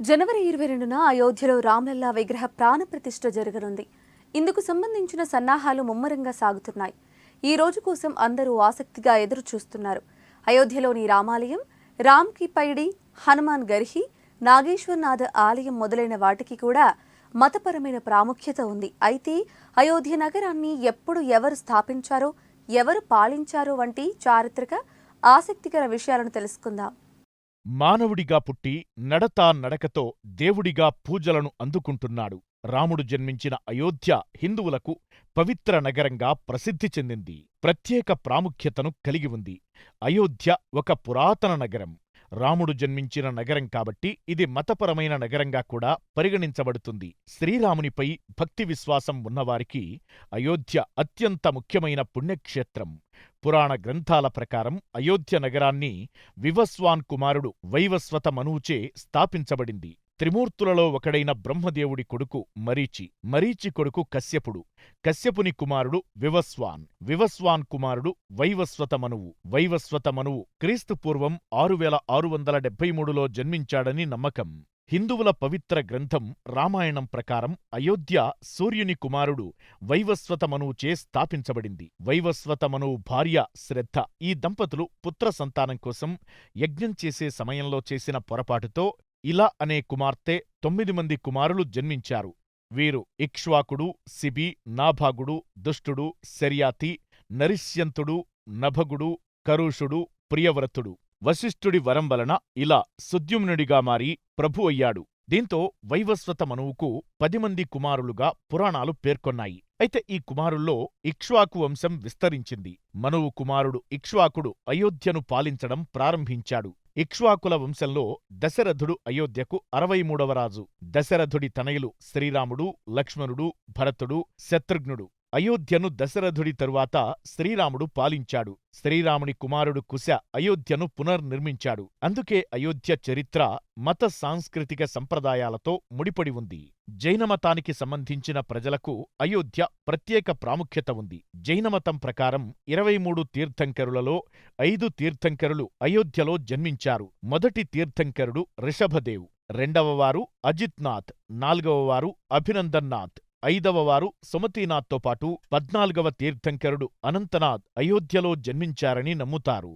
జనవరి ఇరవై రెండున అయోధ్యలో రామ్లల్లా విగ్రహ ప్రాణప్రతిష్ఠ జరగనుంది. ఇందుకు సంబంధించిన సన్నాహాలు ముమ్మరంగా సాగుతున్నాయి. ఈ రోజు కోసం అందరూ ఆసక్తిగా ఎదురు చూస్తున్నారు అయోధ్యలోని రామాలయం రామ్కి పైడి హనుమాన్ గర్హి నాగేశ్వర్నాథ్ ఆలయం మొదలైన వాటికి కూడా మతపరమైన ప్రాముఖ్యత ఉంది. అయితే అయోధ్య నగరాన్ని ఎప్పుడు ఎవరు స్థాపించారో ఎవరు పాలించారో వంటి చారిత్రక ఆసక్తికర విషయాలను తెలుసుకుందాం. మానవుడిగా పుట్టి నడతా నడకతో దేవుడిగా పూజలను అందుకుంటున్నాడు. రాముడు జన్మించిన అయోధ్య హిందువులకు పవిత్ర నగరంగా ప్రసిద్ధి చెందింది. ప్రత్యేక ప్రాముఖ్యతను కలిగి ఉంది. అయోధ్య ఒక పురాతన నగరం. రాముడు జన్మించిన నగరం కాబట్టి ఇది మతపరమైన నగరంగా కూడా పరిగణించబడుతుంది. శ్రీరామునిపై భక్తి విశ్వాసం ఉన్నవారికి అయోధ్య అత్యంత ముఖ్యమైన పుణ్యక్షేత్రం. పురాణ గ్రంథాల ప్రకారం అయోధ్య నగరాన్ని వివస్వాన్ కుమారుడు వైవస్వత మనువుచే స్థాపించబడింది. త్రిమూర్తులలో ఒకడైన బ్రహ్మదేవుడి కొడుకు మరీచి మరీచి కొడుకు కశ్యపుడు. కశ్యపుని కుమారుడు వివస్వాన్ వివస్వాన్ కుమారుడు వైవస్వత మనువు. వైవస్వత మనువు క్రీస్తుపూర్వం ఆరు వేల ఆరు వందల డెబ్బై మూడులో జన్మించాడని నమ్మకం. హిందువుల పవిత్ర గ్రంథం రామాయణం ప్రకారం అయోధ్య సూర్యుని కుమారుడు వైవస్వతమనువుచే స్థాపించబడింది. వైవస్వతమనువు భార్య శ్రద్ధ. ఈ దంపతులు పుత్ర సంతానం కోసం యజ్ఞం చేసే సమయంలో చేసిన పొరపాటుతో ఇలా అనే కుమార్తె తొమ్మిది మంది కుమారులు జన్మించారు. వీరు ఇక్ష్వాకుడు సిబి నాభాగుడు దుష్టుడు శర్యాతి నరిష్యంతుడు నభగుడు కరుషుడు ప్రియవ్రతుడు. వశిష్ఠుడి వరం వలన ఇలా సుద్యుమ్నుడిగా మారి ప్రభు అయ్యాడు. దీంతో వైవస్వత మనువుకు పది మంది కుమారులుగా పురాణాలు పేర్కొన్నాయి. అయితే ఈ కుమారుల్లో ఇక్ష్వాకు వంశం విస్తరించింది. మనువు కుమారుడు ఇక్ష్వాకుడు అయోధ్యను పాలించడం ప్రారంభించాడు. ఇక్ష్వాకుల వంశంలో దశరథుడు అయోధ్యకు అరవై మూడవ రాజు. దశరథుడి తనయులు శ్రీరాముడు లక్ష్మణుడు భరతుడు శత్రుఘ్నుడు. అయోధ్యను దశరథుడి తరువాత శ్రీరాముడు పాలించాడు. శ్రీరాముని కుమారుడు కుశ అయోధ్యను పునర్నిర్మించాడు. అందుకే అయోధ్య చరిత్ర మత సాంస్కృతిక సంప్రదాయాలతో ముడిపడి ఉంది. జైనమతానికి సంబంధించిన ప్రజలకు అయోధ్య ప్రత్యేక ప్రాముఖ్యత ఉంది. జైనమతం ప్రకారం ఇరవై మూడు తీర్థంకరులలో ఐదు తీర్థంకరులు అయోధ్యలో జన్మించారు. మొదటి తీర్థంకరుడు రిషభదేవ్. రెండవవారు అజిత్నాథ్. నాల్గవవారు అభినందన్నాథ్ ఐదవవారు సుమతీనాథ్తో పాటు పద్నాలుగవ తీర్థంకరుడు అనంతనాథ్ అయోధ్యలో జన్మించారని నమ్ముతారు.